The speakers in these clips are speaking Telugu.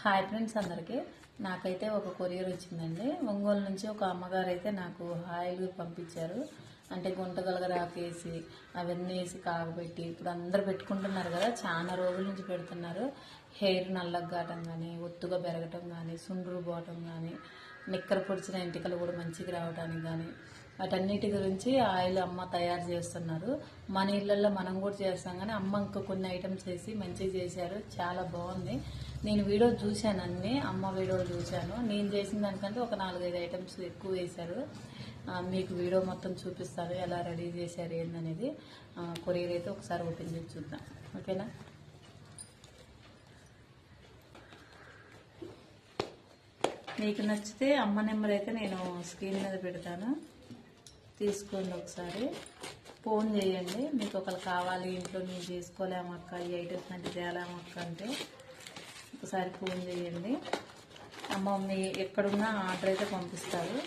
హాయ్ ఫ్రెండ్స్ అందరికీ. నాకైతే ఒక కొరియర్ వచ్చిందండి. ఒంగోలు నుంచి ఒక అమ్మగారు అయితే నాకు హాయిలు పంపించారు. అంటే గుంటగలగరాకేసి అవన్నీ వేసి కాగబెట్టి ఇప్పుడు అందరు పెట్టుకుంటున్నారు కదా చాలా రోజుల నుంచి పెడుతున్నారు. హెయిర్ నల్లగా కావటం కానీ ఒత్తుగా పెరగటం కానీ సుండ్రు పోవటం కానీ నిక్కర పొడిచిన ఎంటికలు కూడా మంచిగా రావడానికి కానీ వాటన్నిటి గురించి ఆయిల్ అమ్మ తయారు చేస్తున్నారు. మన ఇళ్ళల్లో మనం కూడా చేస్తాం కానీ అమ్మ ఇంకా కొన్ని ఐటమ్స్ వేసి మంచిగా చేశారు. చాలా బాగుంది. నేను వీడియో చూశాను అన్ని అమ్మ వీడియోలు చూశాను. నేను చేసిన దానికంటే ఒక నాలుగైదు ఐటమ్స్ ఎక్కువ వేశారు. మీకు వీడియో మొత్తం చూపిస్తారు ఎలా రెడీ చేశారు ఏందనేది. కొరియర్ అయితే ఒకసారి ఓపెన్ చేసి చూద్దాం. ఓకేనా? మీకు నచ్చితే అమ్మ నెంబర్ అయితే నేను స్క్రీన్ మీద పెడతాను. తీసుకోండి ఒకసారి. ఫోన్ చేయండి. మీకు ఒకరు కావాలి ఇంట్లో నేను చేసుకోలేమక్క ఈ ఐటమ్స్ అంటే తేలేమక్క అంటే ఒకసారి ఫోన్ చేయండి. అమ్మ మీ ఎక్కడున్నా ఆర్డర్ అయితే పంపిస్తారు.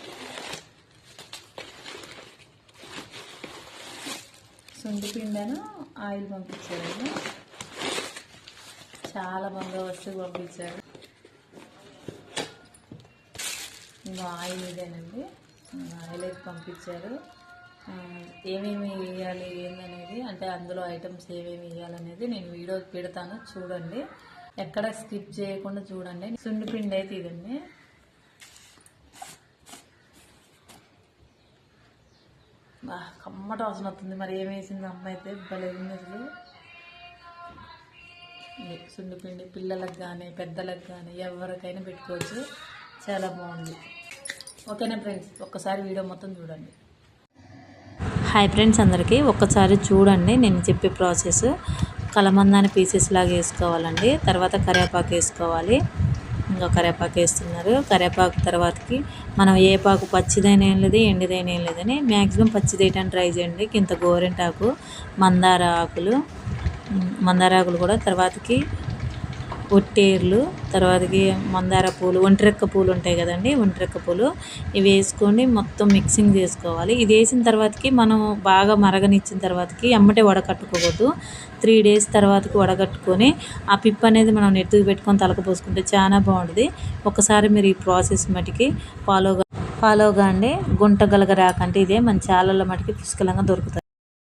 సుండి పిండను ఆయిల్ పంపించారు. చాలా బాగా వస్తువు పంపించారు. ఇంకా ఆయిల్ ఇదేనండి. ఆయిల్ అయితే పంపించారు. ఏమేమి వేయాలి ఏందనేది అంటే అందులో ఐటమ్స్ ఏమేమి వేయాలనేది నేను వీడియో పెడతాను చూడండి. ఎక్కడ స్కిప్ చేయకుండా చూడండి. సుండి పిండి అయితే ఇదండి. కమ్మట వాసన వస్తుంది. మరి ఏం వేసింది అమ్మ అయితే? భలే ఉంది అసలు. సుండిపిండి పిల్లలకు కానీ పెద్దలకు కానీ ఎవరికైనా పెట్టుకోవచ్చు. చాలా బాగుంది. ఓకేనా ఫ్రెండ్స్ ఒక్కసారి వీడియో మొత్తం చూడండి. హాయ్ ఫ్రెండ్స్ అందరికీ ఒక్కసారి చూడండి నేను చెప్పే ప్రాసెస్ కలమందాన్ని పీసెస్ లాగా వేసుకోవాలండి. తర్వాత కరివేపాకు వేసుకోవాలి. ఇంకా కరివేపాకు వేస్తున్నారు. కరివేపాకు తర్వాతకి మనం ఏ పాకు పచ్చిదైన ఏం లేదు ఎండిదైన ఏం లేదని మ్యాక్సిమం పచ్చిదేయటాన్ని ట్రై చేయండి. ఇంత గోరింటాకు మందార ఆకులు మందార ఆకులు కూడా తర్వాతకి ఒట్టేర్లు తర్వాతకి మందార పూలు ఒంటిరెక్క పూలు ఉంటాయి కదండి ఒంటిరెక్క పూలు. ఇవి వేసుకొని మొత్తం మిక్సింగ్ చేసుకోవాలి. ఇది వేసిన తర్వాతకి మనం బాగా మరగనిచ్చిన తర్వాతకి ఎమ్మటే వడకట్టుకోవద్దు. త్రీ డేస్ తర్వాతకి వడగట్టుకొని ఆ పిప్ అనేది మనం నెత్తుకు పెట్టుకొని తలకు పోసుకుంటే చాలా బాగుంటుంది. ఒకసారి మీరు ఈ ప్రాసెస్ మటుకి ఫాలో ఫాలోగా అండి. గుంట గలగరాకంటే ఇదే మన ఛానల్లో మటుకి పుష్కలంగా దొరుకుతుంది